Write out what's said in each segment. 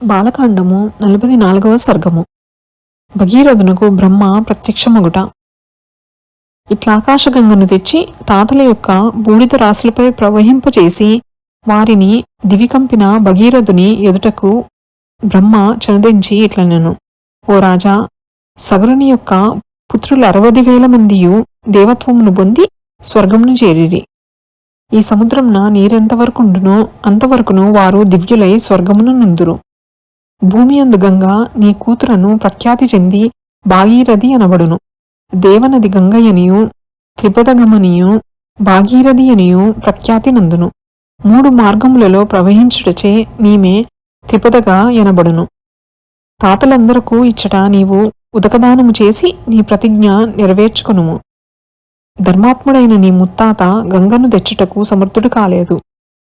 బాలకాండము నలభై నాలుగవ సర్గము. భగీరథునకు బ్రహ్మ ప్రత్యక్షమగుట. ఇట్లా ఆకాశగంగను తెచ్చి తాతల యొక్క బూడిద రాసులపై ప్రవహింపచేసి వారిని దివికంపిన భగీరథుని ఎదుటకు బ్రహ్మ చనుదించి ఇట్లనెను. ఓ రాజా సగరుని యొక్క పుత్రులు అరవది వేల మందియు దేవత్వమును పొంది స్వర్గమును చేరిరి. ఈ సముద్రంన నీరెంతవరకుండునో అంతవరకును వారు దివ్యులై స్వర్గమును నుందురు. భూమి అందు గంగా నీ కూతురను ప్రఖ్యాతి చెంది భాగీరథి అనబడును. దేవనది గంగయ్యనియు త్రిపదగమనియు భాగీరథి అనియు ప్రఖ్యాతి నందును. మూడు మార్గములలో ప్రవహించుటచే నీమే త్రిపదగా ఎనబడును. తాతలందరకు ఇచ్చట నీవు ఉదకదానము చేసి నీ ప్రతిజ్ఞ నెరవేర్చుకొనుము. ధర్మాత్ముడైన నీ ముత్తాత గంగను తెచ్చుటకు సమర్థుడు కాలేదు.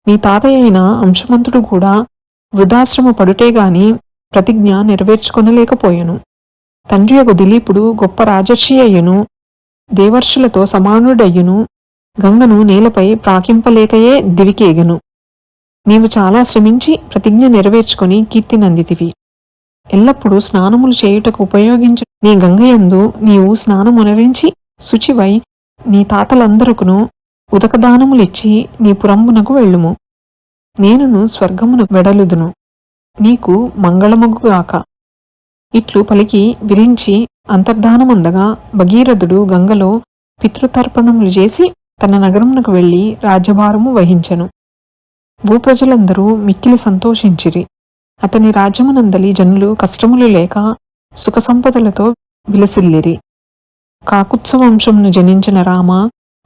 నీ తాతయ్య అయిన అంశమంతుడు కూడా వృధాశ్రమ పడుటేగాని ప్రతిజ్ఞ నెరవేర్చుకొనలేకపోయెను. తండ్రి యొక్క దిలీపుడు గొప్ప రాజర్షి అయ్యును. దేవర్షులతో సమానుడయ్యును. గంగను నేలపై ప్రాకింపలేకయే దివికేగను. నీవు చాలా శ్రమించి ప్రతిజ్ఞ నెరవేర్చుకొని కీర్తినందితివి ఎల్లప్పుడూ స్నానములు చేయుటకు ఉపయోగించు. నీ గంగయందు నీవు స్నానమునరించి శుచివై నీ తాతలందరకును ఉదకదానములిచ్చి నీ పురంబునకు వెళ్ళుము. నేనును స్వర్గమును వెడలుదును. నీకు మంగళముగుగాక ఇట్లు పలికి విరించి అంతర్ధానముందగా భగీరథుడు గంగలో పితృతర్పణములు చేసి తన నగరమునకు వెళ్ళి రాజ్యభారము వహించెను. భూప్రజలందరూ మిక్కిలి సంతోషించిరి. అతని రాజ్యమునందలి జనులు కష్టములు లేక సుఖ సంపదలతో విలసిల్లిరి. కాకుత్సవంశమును జనించిన రామ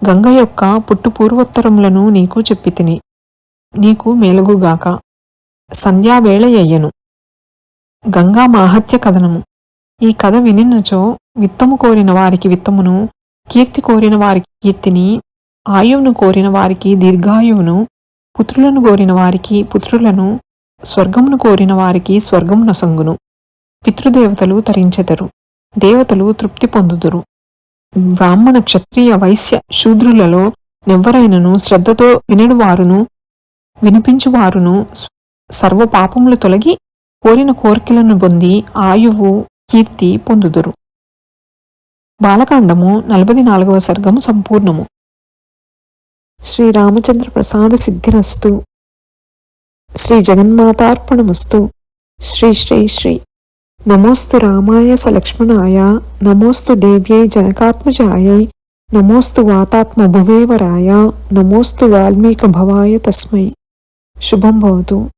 గంగ యొక్క పుట్టు పూర్వోత్తరములను నీకు చెప్పితిని. నీకు మేలుగుగాక. సంధ్యావేళయ్యను గంగా మాహత్య కథనము. ఈ కథ వినినచో విత్తము కోరిన వారికి విత్తమును కీర్తి కోరిన వారికి కీర్తిని ఆయువును కోరిన వారికి దీర్ఘాయువును పుత్రులను కోరిన వారికి పుత్రులను స్వర్గమును కోరిన వారికి స్వర్గమున సంగును. పితృదేవతలు తరించెదరు. దేవతలు తృప్తి పొందుదురు. బ్రాహ్మణ క్షత్రియ వైశ్య శూద్రులలో నెవ్వరైనను శ్రద్ధతో వినడువారును వినిపించువారును. సర్వ పాపములు తొలగి కోరిన కోరికలను పొంది ఆయువు కీర్తి పొందుదురు. బాలకాండము నలభై నాలుగవ సర్గము సంపూర్ణము. శ్రీరామచంద్ర ప్రసాద సిద్ధిరస్తు. శ్రీ జగన్మాతార్పణమస్తు. శ్రీ శ్రీ శ్రీ. నమోస్తు రామాయ సలక్ష్మణాయ. నమోస్తు దేవ్యై జనకాత్మజాయై. నమోస్తు వాతాత్మ భువేవరాయ నమోస్తు వాల్మీక భవాయ తస్మై. Shubham Bhavatu.